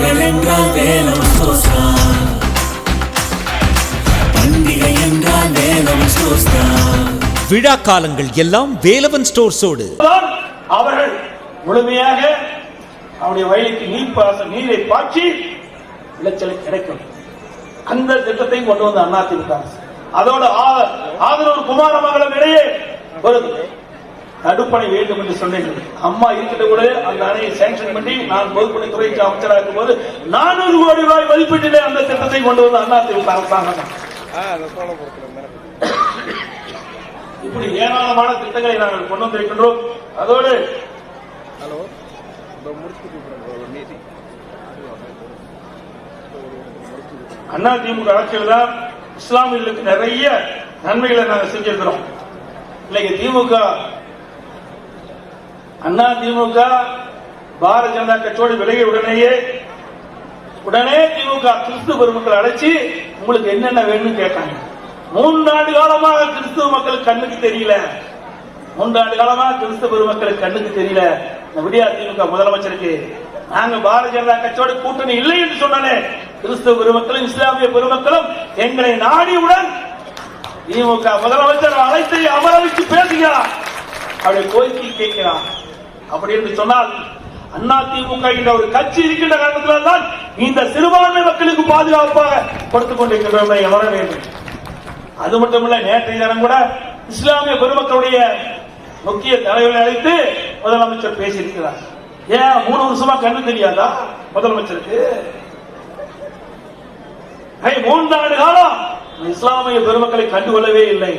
பண்டிகைகள் என்றால் வேலம் சோஸ்தா பண்டிகை என்றால் வேலம் சோஸ்தா விழா காலங்கள் எல்லாம் வேலவன் ஸ்டோர்ஸோடு. அவர்கள் முழுமையாக அவருடைய வயலுக்கு நீர் பாச நீரை பாய்ச்சி விளைச்சல் கிடைக்கும். அந்த திட்டத்தை கொண்டு வந்த அதிமுக அரசு. அதோட ஆதரவு குமாரமங்கலம் இடையே ஒரு தடுப்பணை வேண்டும் என்று சொன்னீர்கள் அம்மா இருக்கிட்ட கூட அந்த அணையை சேங்ஷன் பண்ணி நான் பொதுப்பணித்துறைக்கு அமைச்சராக இருக்கும்போது நானூறு கோடி ரூபாய் மதிப்பீட்டிலே அந்த திட்டத்தை கொண்டு வந்த அதிமுக அரசாங்கம். இப்படி ஏராளமான திட்டங்களை நாங்கள் கொண்டு வந்திருக்கின்றோம். அதோடு அண்ணா திமுக ஆட்சியில் தான் இஸ்லாமியர்களுக்கு நிறைய நன்மைகளை நாங்கள் செஞ்சிருக்கிறோம். இன்னைக்கு திமுக அண்ணா திமுக பாரதிய ஜனதா கட்சியோடு விலகிய உடனேயே உடனே திமுக கிறிஸ்துவ பெருமக்கள் அழைச்சி உங்களுக்கு என்னென்ன வேணும்னு கேட்டாங்க. மூன்றாண்டு காலமாக கிறிஸ்துவ மக்கள் கண்ணுக்கு தெரியல. மூன்றாண்டு காலமாக கிறிஸ்துவ பெருமக்களுக்கு கண்ணுக்கு தெரியல. இந்த விடியா திமுக முதலமைச்சருக்கு நாங்க பாரதிய ஜனதா கட்சியோட கூட்டணி இல்லை என்று சொன்னாலே கிறிஸ்துவ பெருமக்களும் இஸ்லாமிய பெருமக்களும் எங்களை நாடியுடன் திமுக முதலமைச்சர் அழைத்து அமர வச்சு பேசுகிறார். அப்படி கோரிக்கை கேட்கிறான். அப்படி என்று சொன்னால் அண்ணா திமுக என்ற ஒரு கட்சி இருக்கின்ற காரணத்தினால் தான் இந்த சிறுபான்மை மக்களுக்கு பாதுகாப்பாக கொடுத்துக் கொண்டிருக்கின்றோம் வர வேண்டும். அது மட்டுமல்ல நேற்றைய தினம் கூட இஸ்லாமிய பெருமக்களுடைய முக்கிய தலைவர்களை அழைத்து முதலமைச்சர் பேசியிருக்கிறார். ஏன் மூணு வருஷமா கண்ணு தெரியாதா முதலமைச்சருக்கு? மூன்றாண்டு காலம் இஸ்லாமிய பெருமக்களை கண்டுகொள்ளவே இல்லை.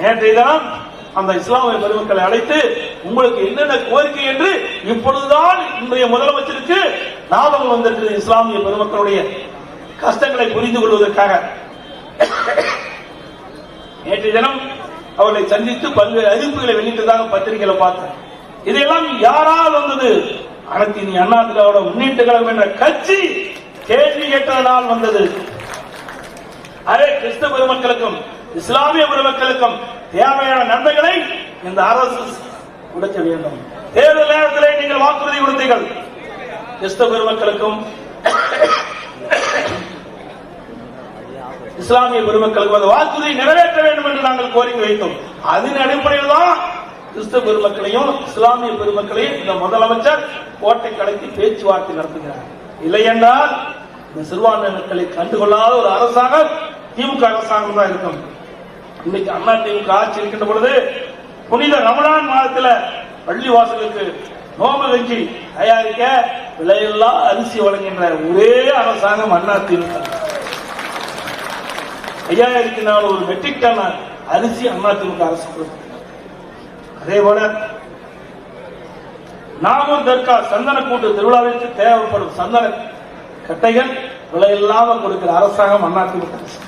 நேற்றைய தினம் அந்த இஸ்லாமிய பெருமக்களை அழைத்து உங்களுக்கு என்னென்ன கோரிக்கை என்று இப்பொழுதுதான் இன்றைய முதலமைச்சருக்கு ஞாபகம் வந்திருக்கிறது இஸ்லாமிய பெருமக்களுடைய கஷ்டங்களை புரிந்து கொள்வதற்காக. நேற்று தினம் அவர்களை சந்தித்து பல்வேறு அறிவிப்புகளை வெளியிட்டதாக பத்திரிகையில பார்த்தேன். இதெல்லாம் யாரால் வந்தது? அனைத்து அண்ணா திராவிட முன்னேற்ற கழகம் என்ற கட்சி கேள்வி கேட்டதனால் வந்தது. அதே கிறிஸ்தவ பெருமக்களுக்கும் இஸ்லாமிய பெருமக்களுக்கும் தேவையான நன்மைகளை இந்த அரசு கொடுக்க வேண்டும் தேர்தல் நேரத்திலே நீங்கள் வாக்குறுதி கொடுத்தீர்கள். கிறிஸ்தவ பெருமக்களுக்கும் இஸ்லாமிய பெருமக்களுக்கு அந்த வாக்குறுதியை நிறைவேற்ற வேண்டும் என்று நாங்கள் கோரிக்கை வைத்தோம். அதன் அடிப்படையில் தான் கிறிஸ்தவ பெருமக்களையும் இஸ்லாமிய பெருமக்களையும் இந்த முதலமைச்சர் கோட்டை கலைத்து பேச்சுவார்த்தை நடத்துகிறார். இல்லை என்றால் இந்த சிறுபான்மை மக்களை கண்டுகொள்ளாத ஒரு அரசாங்கம் திமுக அரசாங்கம் தான் இருக்கும். இன்னைக்கு அண்ணா திமுக ஆட்சி இருக்கின்ற பொழுது புனித ரமலான் மாதத்துல பள்ளி வாசலுக்கு நோம்பு கஞ்சி தயாரிக்க விலையில்லா அரிசி வழங்குகின்ற ஒரே அரசாங்கம் அண்ணா திமுக. ஐயாயிரத்தி நாலு ஒரு மெட்ரிக் டன் அரிசி அண்ணா திமுக அரசு அதே போல நாகூர் தர்கா சந்தன கூட்டு திருவிழாவிற்கு தேவைப்படும் சந்தன கட்டைகள் விலையில்லாம கொடுக்கிற அரசாங்கம் அதிமுக அரசு.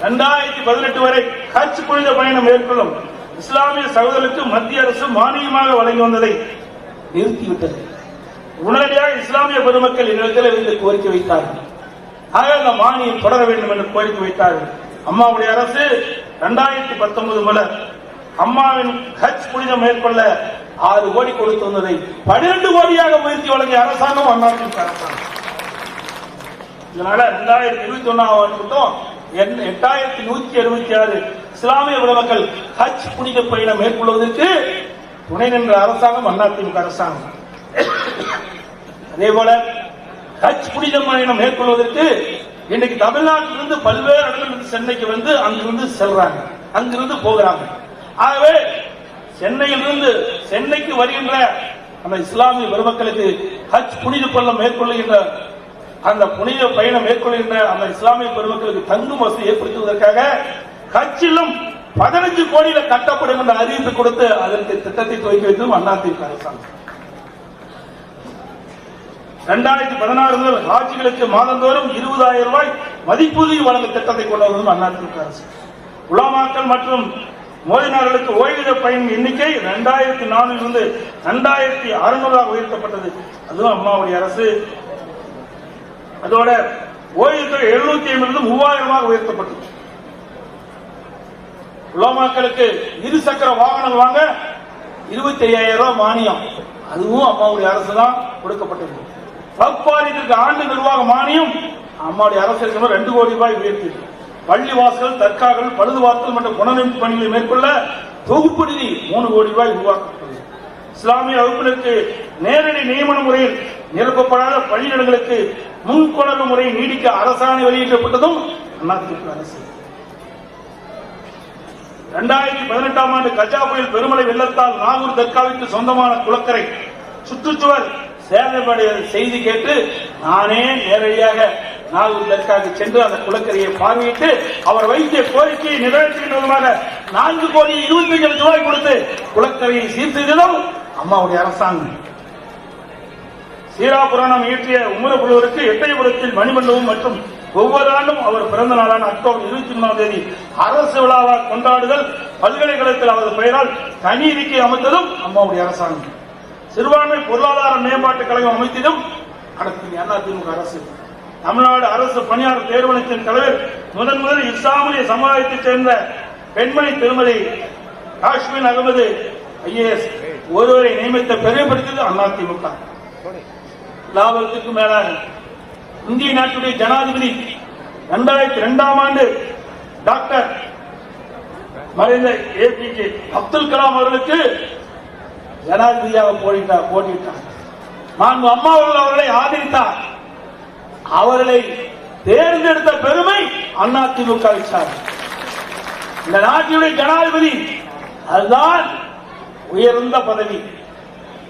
இரண்டாயிரத்தி பதினெட்டு வரை கட்சி புனித பயணம் மேற்கொள்ளும் இஸ்லாமிய சகோதரர்களுக்கு மத்திய அரசு மானியமாக வழங்கி வந்ததை நிறுத்திவிட்டது. உடனடியாக இஸ்லாமிய பெருமக்கள் என்னிடத்தில் இந்த கோரிக்கை வைத்தார்கள். ஆக அந்த மானியம் தொடர வேண்டும் என்று கோரிக்கை வைத்தார்கள். அம்மாவுடைய அரசு இரண்டாயிரத்தி பத்தொன்பது முதல் அம்மாவின் ஹஜ் புனிதம் மேற்கொள்ள ஆறு கோடி கொடுத்து வந்ததை பன்னிரண்டு கோடியாக உயர்த்தி வழங்கிய அரசாங்கம் அண்ணாதிமுக அரசாங்கம். இதனால ரெண்டாயிரத்தி இருபத்தி ஒன்னாம் மட்டும் எண்- எட்டாயிரத்தி நூத்தி அறுபத்தி ஆறு இஸ்லாமிய உறவுகள் ஹஜ் புனித பயணம் மேற்கொள்வதற்கு துணை நின்ற அரசாங்கம் அதிமுக அரசாங்கம். அதே போல ஹஜ் புனித பயணம் மேற்கொள்வதற்கு இன்னைக்கு தமிழ்நாட்டிலிருந்து பல்வேறு இடங்களிலிருந்து சென்னைக்கு வந்து அங்கிருந்து செல்றாங்க. அங்கிருந்து போகிறாங்க. ஆகவே சென்னையிலிருந்து சென்னைக்கு வருகின்ற அந்த இஸ்லாமிய பெருமக்களுக்கு ஹஜ் புனித பள்ளம் மேற்கொள்ளுகின்ற அந்த புனித பயணம் மேற்கொள்கின்ற அந்த இஸ்லாமிய பெருமக்களுக்கு தங்கும் வசதி ஏற்படுத்துவதற்காக கட்சியிலும் பதினஞ்சு கோடியில கட்டப்படும் என்ற அறிவிப்பு கொடுத்து அதற்கு திட்டத்தை துவக்கி வைத்ததும் அதிமுக அரசாங்கம். இரண்டாயிரத்தி பதினாறு முதல் ஆட்சிகளுக்கு மாதந்தோறும் இருபதாயிரம் ரூபாய் மதிப்பூதியம் வழங்கும் திட்டத்தை கொண்டு வந்ததும் அதிமுக அரசு. உலமாக்கல் மற்றும் மோதினார்களுக்கு ஓய்வூதிய பயன் எண்ணிக்கை இரண்டாயிரத்தி நாலில் இருந்து இரண்டாயிரத்தி அறுநூறாக உயர்த்தப்பட்டது. அதுவும் அம்மாவுடைய அரசு. அதோட ஓய்வூதிய எழுநூத்தி ஐம்பது மூவாயிரமாக உயர்த்தப்பட்டது உலமாக்களுக்கு இருசக்கர வாகனம் வாங்க இருபத்தி ஐயாயிரம் ரூபாய் மானியம். அதுவும் அம்மாவுடைய அரசு தான் கொடுக்கப்பட்டது வக்பாரியத்திற்கு ஆண்டு நிர்வாக மானியம் அம்மாவுடைய அரசு இருக்கிற ரெண்டு கோடி ரூபாய் உயர்த்தி. பள்ளி வாசல் பழுதுவாசல் மற்றும் புனரமைப்பு பணிகளை மேற்கொள்ள தொகுப்பு நிதி மூணு கோடி ரூபாய் உருவாக்கப்பட்டது. இஸ்லாமிய வகுப்பினருக்கு நேரடி நியமன முறையில் நிரப்பப்படாத பள்ளியிடங்களுக்கு முன்கொணர்வு முறை நீடிக்க அரசாணை வெளியிடப்பட்டதும் அதிமுக அரசு. இரண்டாயிரத்தி பதினெட்டாம் ஆண்டு கஜா புயல் பெருமழை வெள்ளத்தால் நாகூர் தர்காவிற்கு சொந்தமான குளக்கரை. சுற்றுச்சுவர் சேதமடைய செய்தி கேட்டு நானே நேரடியாக நாகூர் தர்காவுக்கு சென்று அந்த குளக்கரையை பார்வையிட்டு அவர் வைத்திய கோரிக்கையை நிறைவேற்றுகின்றதுமாக நான்கு கோடி இருபத்தி அஞ்சு லட்சம் ரூபாய் கொடுத்து குளக்கரையை சீர் அம்மாவுடைய அரசாங்கம். சீரா புராணம் இயற்றிய உமரபுலவருக்கு எட்டயபுரத்தில் மணிமண்டபம் மற்றும் ஒவ்வொரு ஆண்டும் அவர் பிறந்த நாளான அக்டோபர் இருபத்தி மூணாம் தேதி அரசு விழாவாக கொண்டாடுதல் பல்கலைக்கழகத்தில் அவரது பெயரால் தனி அறிக்கை அமைத்ததும் அம்மாவுடைய அரசாங்கம். சிறுபான்மை பொருளாதார மேம்பாட்டுக் கழகம் அமைத்ததும் அடுத்து அதிமுக அரசு. தமிழ்நாடு அரசு பணியாளர் தேர்வனத்தின் தலைவர் முதன் முதல் இஸ்லாமிய சமுதாயத்தைச் சேர்ந்த பெண்மணி திருமதி காஷ்மீர் அகமது ஐஏஎஸ் ஒருவரை நியமித்த பெருமைப்படுத்தியது அதிமுக லாபத்துக்கு மேலாக இந்திய நாட்டுடைய ஜனாதிபதி இரண்டாயிரத்தி இரண்டாம் ஆண்டு டாக்டர் மறைந்த ஏபிஜே அப்துல் கலாம் அவர்களுக்கு ஜனாதிபதியாக போட்டிட்டார் போட்டிட்டார் மாண்பு அம்மா அவர்கள் அவர்களை ஆதரித்தார். அவர்களை தேர்ந்தெடுத்த பெருமை அண்ணா திமுக சார் இந்த நாட்டினுடைய ஜனாதிபதி அதுதான் உயர்ந்த பதவி.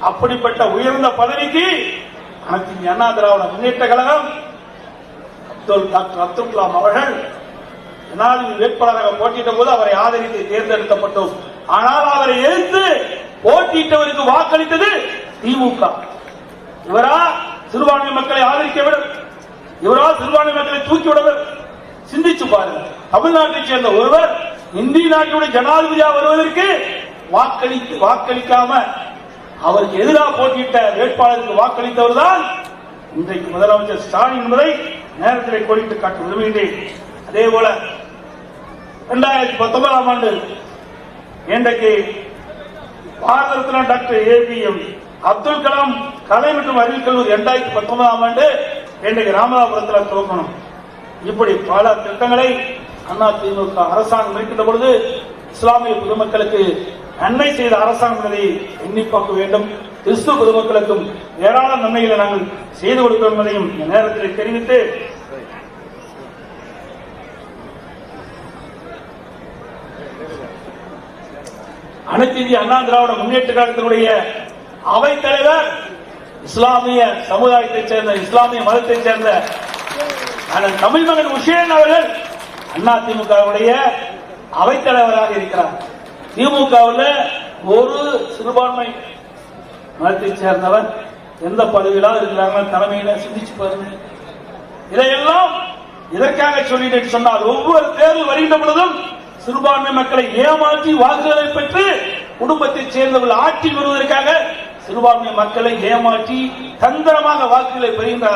அப்படிப்பட்ட உயர்ந்த பதவிக்கு அனைத்து இந்திய அண்ணா திராவிட முன்னேற்ற கழகம் அப்துல் டாக்டர் அப்துல் கலாம் அவர்கள் ஜனாதிபதி வேட்பாளராக போட்டியிட்ட போது அவரை ஆதரித்து தேர்ந்தெடுக்கப்பட்டோம். ஆனால் அவரை எதிர்த்து போட்டியிட்டவருக்கு வாக்களித்தது திமுக. இவரா சிறுபான்மை மக்களை ஆதரிக்கவிடும் இவரா சிறுபான்மை மக்களை தூக்கிவிடவர் சிந்திச்சு பாருங்க. தமிழ்நாட்டைச் சேர்ந்த ஒருவர் இந்திய நாட்டினுடைய ஜனாதிபதியாக வருவதற்கு வாக்களித்து வாக்களிக்காம அவருக்கு எதிராக போட்டியிட்ட வேட்பாளருக்கு வாக்களித்தவர் தான் இன்றைக்கு முதலமைச்சர் ஸ்டாலின் என்பதை நேரத்தில் கோடிட்டு காட்ட விரும்புகின்றேன். அதே போல இரண்டாயிரத்தி பத்தொன்பதாம் ஆண்டு இன்றைக்கு Bharat Ratna doctor A APJ Abdul Kalam கலை மற்றும் அறிவியல் கல்லூரி இரண்டாயிரத்தி பத்தொன்பதாம் ஆண்டு இன்றைக்கு ராமநாதபுரத்தில் துவக்கணும். இப்படி பல திட்டங்களை அண்ணா திமுக அரசாங்கம் இருக்கின்ற பொழுது இஸ்லாமிய பொதுமக்களுக்கு நன்மை செய்த அரசாங்கம் என்பதை எண்ணி பார்க்க வேண்டும். கிறிஸ்துவ பொதுமக்களுக்கும் ஏராள நன்மைகளை நாங்கள் செய்து கொடுக்கிறோம் என்பதையும் நேரத்தில் தெரிவித்து அனைத்து இந்திய அண்ணா திராவிட முன்னேற்ற கழகத்தினுடைய அவைத்தலைவர் இஸ்லாமிய சமுதாயத்தைச் சேர்ந்த இஸ்லாமிய மதத்தைச் சேர்ந்த தமிழ் மகன் உஷேன் அவர்கள் அண்ணா திமுகவுடைய தலைவராக இருக்கிறார். திமுகவில் ஒரு சிறுபான்மை மதத்தை சேர்ந்தவர் எந்த பதவியிலாம் இருக்கிறாங்க தலைமையில சிந்திச்சு பாருங்க. இதையெல்லாம் இதற்காக சொல்லிட்டு சொன்னால் ஒவ்வொரு தேர்தல் வருகின்ற பொழுதும் சிறுபான்மை மக்களை ஏமாற்றி வாக்குகளை பெற்று குடும்பத்தை சேர்ந்தவர்கள் ஆட்சி வருவதற்காக சிறுபான்மை மக்களை ஏமாற்றி தந்திரமாக வாக்குகளை பெறுகின்ற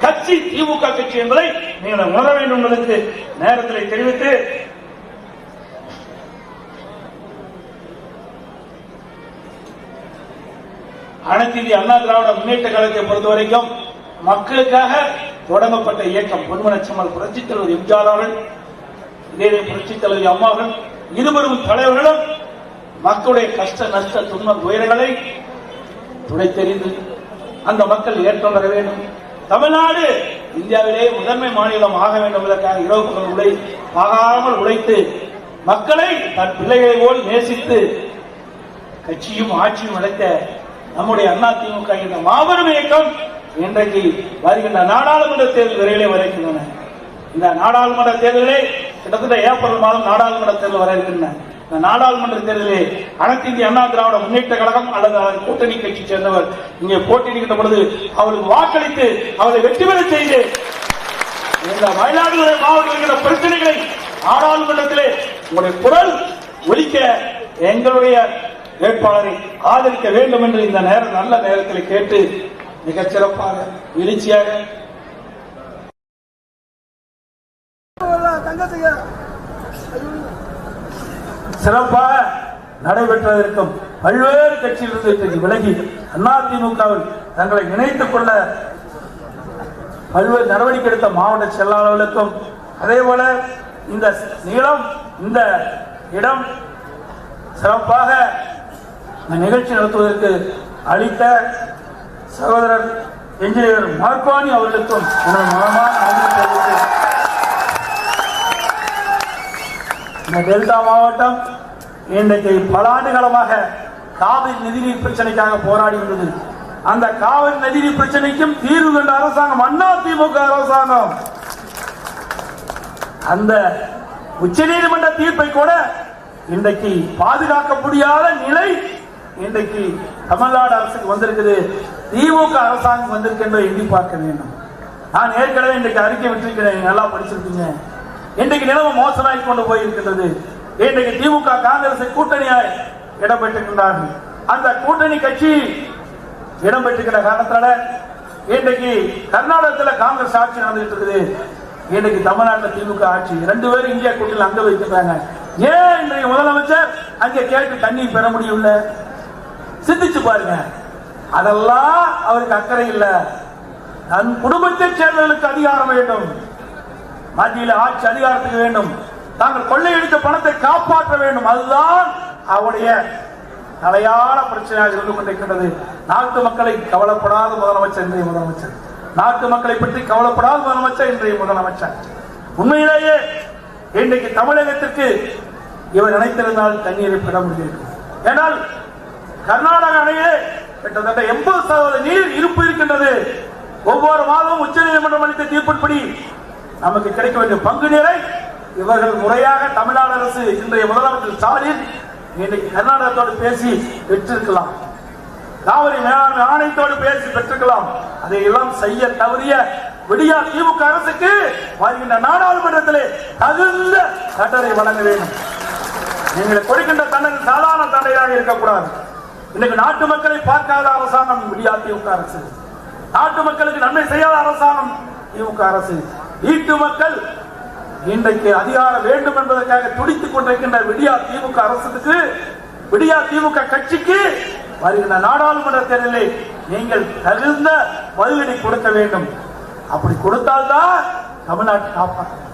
கட்சி திமுக கட்சி என்பதை நீங்கள் உணர வேண்டும் என்பதற்கு நேரத்தில் தெரிவித்து அனைத்து இந்திய அண்ணா திராவிட முன்னேற்ற கழகத்தை பொறுத்த வரைக்கும் மக்களுக்காக தொடங்கப்பட்ட இயக்கம் பொன்மனச்சம்மல் புரட்சி தலைவர் எம்ஜிஆர் அவர்கள் இதே புரட்சி தலைவர் அம்மாவர்கள் இருவரும் தலைவர்களும் மக்களுடைய கஷ்ட நஷ்ட துன்ப துயரங்களை துடைத்தெறிந்து அந்த மக்கள் ஏற்றம் பெற வேண்டும். தமிழ்நாடு இந்தியாவிலே முதன்மை மாநிலம் ஆக வேண்டும் என்பதற்காக இரவு பகல் உழை ஆகாமல் உழைத்து மக்களை தன் பிள்ளைகளை போல் நேசித்து கட்சியும் ஆட்சியும் அழைத்த நம்முடைய அண்ணா திமுக என்ற மாபெரும் இயக்கம் இன்றைக்கு வருகின்ற நாடாளுமன்ற தேர்தல் விரைவிலே வர இருக்கின்றன இந்த நாடாளுமன்ற தேர்தலே கிட்டத்தட்ட ஏப்ரல் மாதம் நாடாளுமன்ற தேர்தல் வர இருக்கின்றன. இந்த நாடாளுமன்ற தேர்தலிலே அனைத்து இந்திய அண்ணா திராவிட முன்னேற்ற கழகம் அல்லது அதன் கூட்டணி கட்சி சேர்ந்தவர் இங்கே போட்டியிடுகின்ற பொழுது அவருக்கு வாக்களித்து அவரை வெற்றி பெற செய்து இந்த மயிலாடுதுறை மாவட்டத்தில் பிரச்சனைகளை நாடாளுமன்றத்திலே உங்களுடைய குரல் ஒலிக்க எங்களுடைய வேட்பாளரை ஆதரிக்க வேண்டும் என்று இந்த நேரம் நல்ல நேரத்தில் கேட்டு மிகச் சிறப்பாக எழுச்சியாக. சிறப்பாக நடைபெற்றதற்கும் பல்வேறு கட்சியிலிருந்து இன்றைக்கு விலகி அதிமுகவில் தங்களை இணைத்துக் கொள்ள பல்வேறு நடவடிக்கை எடுத்த மாவட்ட செயலாளர்களுக்கும் அதே போல இந்த நீளம் இந்த இடம் சிறப்பாக இந்த நிகழ்ச்சி நடத்துவதற்கு அளித்த சகோதரர் என்ஜினியர் மார்க்வானி அவர்களுக்கும் எனது மனமான இந்த டெல்டா மாவட்டம் இன்றைக்கு பல ஆண்டு காலமாக காவிரி நதிநீர் பிரச்சனைக்காக போராடி வந்தது. அந்த காவிரி நதிநீர் பிரச்சனைக்கும் தீர்வு கண்ட அரசாங்கம் அண்ணா திமுக அரசாங்கம். அந்த உச்ச நீதிமன்ற தீர்ப்பை கூட இன்றைக்கு பாதுகாக்க முடியாத நிலை இன்றைக்கு தமிழ்நாடு அரசுக்கு வந்திருக்குது. திமுக அரசாங்கம் வந்திருக்கு என்பதை எண்ணி பார்க்க வேண்டும். நான் ஏற்கனவே இன்றைக்கு அறிக்கை விட்டிருக்கிறேன். நல்லா படிச்சிருக்கீங்க இன்றைக்கு நிலவு மோசமாகி கொண்டு போயிருக்கின்றது. இன்றைக்கு திமுக காங்கிரஸ் கூட்டணியாய் இடம்பெற்றிருக்கின்றார்கள். அந்த கூட்டணி கட்சி இடம்பெற்றிருக்கிற காரணத்தால இன்றைக்கு கர்நாடகத்தில் காங்கிரஸ் ஆட்சி நடந்துட்டு இருக்குது இன்றைக்கு தமிழ்நாட்டில் திமுக ஆட்சி. ரெண்டு பேரும் இந்தியா கூட்டணியில் அங்க வைக்கிறாங்க ஏன் இன்றைக்கு முதலமைச்சர் அங்கே கேட்டு தண்ணி பெற முடியவில்லை? சிந்திச்சு பாருங்க. அதெல்லாம் அவருக்கு அக்கறை இல்லை. தன் குடும்பத்தைச் சேர்ந்தவர்களுக்கு அதிகாரம் வேண்டும். மத்தியில் ஆட்சி அதிகாரத்துக்கு வேண்டும். தாங்கள் கொள்ளையடித்த பணத்தை காப்பாற்ற வேண்டும். அதுதான் அவருடைய தலையான பிரச்சனையாக இருந்து கொண்டிருக்கின்றது. நாட்டு மக்களை கவலைப்படாத முதலமைச்சர் இன்றைய முதலமைச்சர். நாட்டு மக்களை பற்றி கவலைப்படாத முதலமைச்சர் இன்றைய முதலமைச்சர். உண்மையிலேயே இன்றைக்கு தமிழகத்திற்கு இவர் நினைத்திருந்தால் தண்ணீரை பெற முடியும் ஏனால் கர்நாடக அணையே கிட்டத்தட்ட எண்பது சதவீத நீர் இருப்பு இருக்கின்றது. ஒவ்வொரு மாதமும் உச்சநீதிமன்றம் அளித்த தீர்ப்பின்படி நமக்கு கிடைக்க வேண்டிய பங்கு நீரை இவர்கள் முறையாக தமிழ்நாடு அரசு இன்றைய முதலமைச்சர் ஸ்டாலின் இன்னைக்கு கர்நாடகத்தோடு பேசி பெற்றிருக்கலாம். காவிரி மேலாண்மை ஆணையத்தோடு பேசி பெற்றிருக்கலாம். அதை எல்லாம் செய்ய தவறிய விடியா திமுக அரசுக்கு வருகின்ற நாடாளுமன்றத்திலே தகுந்த தண்டனை வழங்க வேண்டும். நீங்கள் கொடுக்கின்ற தண்டனை சாதாரண தண்டனையாக இருக்கக்கூடாது. இன்னைக்கு நாட்டு மக்களை பார்க்காத அரசாங்கம் விடியா திமுக அரசு நாட்டு மக்களுக்கு நன்மை செய்யாத அரசாங்கம் திமுக அரசு. வீட்டு மக்கள் இன்றைக்கு அதிகாரம் வேண்டும் என்பதற்காக துடித்துக் கொண்டிருக்கின்ற விடியா திமுக அரசுக்கு விடியா திமுக கட்சிக்கு வருகின்ற நாடாளுமன்ற தேர்தலில் நீங்கள் தகுந்த பதிலடி கொடுக்க வேண்டும். அப்படி கொடுத்தால்தான் தமிழ்நாட்டை காப்பாற்ற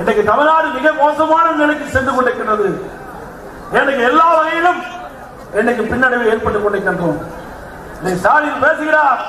இன்றைக்கு தமிழ்நாடு மிக மோசமான நிலைக்கு சென்று கொண்டிருக்கின்றது. எனக்கு எல்லா வகையிலும் இன்னைக்கு பின்னடைவு ஏற்பட்டுக் கொண்டிருக்கின்றோம் நீ ஸ்டாலின் பேசுகிறார்.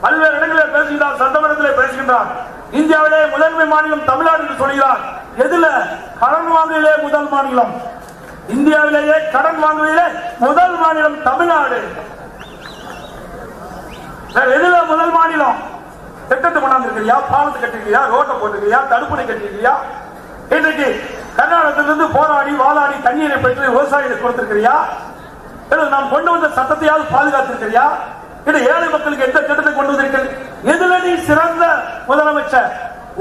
பல்வேறு இடங்களில் பேசுகிறார் சட்டமன்றத்தில் பேசுகின்றார். இந்தியாவிலே முதன்மை மாநிலம் தமிழ்நாடு என்று சொல்கிறார். எதுல? கடன் வாங்குவதிலே முதல் மாநிலம். இந்தியாவிலேயே கடன் வாங்குவதிலே முதல் மாநிலம் தமிழ்நாடு. எதுல முதல் மாநிலம்? திட்டத்தை கொண்டாந்துருக்கிறியா? பாலத்தை கட்டிருக்கியா ரோட்டை போட்டிருக்கியா தடுப்பணை கட்டிருக்கியா இன்றைக்கு கர்நாடகத்திலிருந்து போராடி வாலாடி தண்ணீரை பெற்று விவசாயிகளுக்கு கொடுத்திருக்கிறியா? நாம் கொண்டு வந்த சட்டத்தையாவது பாதுகாத்திருக்கிறியா? இது ஏழை மக்களுக்கு எந்த திட்டத்தை கொண்டு வந்திருக்கிறது இதுல நீ சிறந்த முதலமைச்சர்?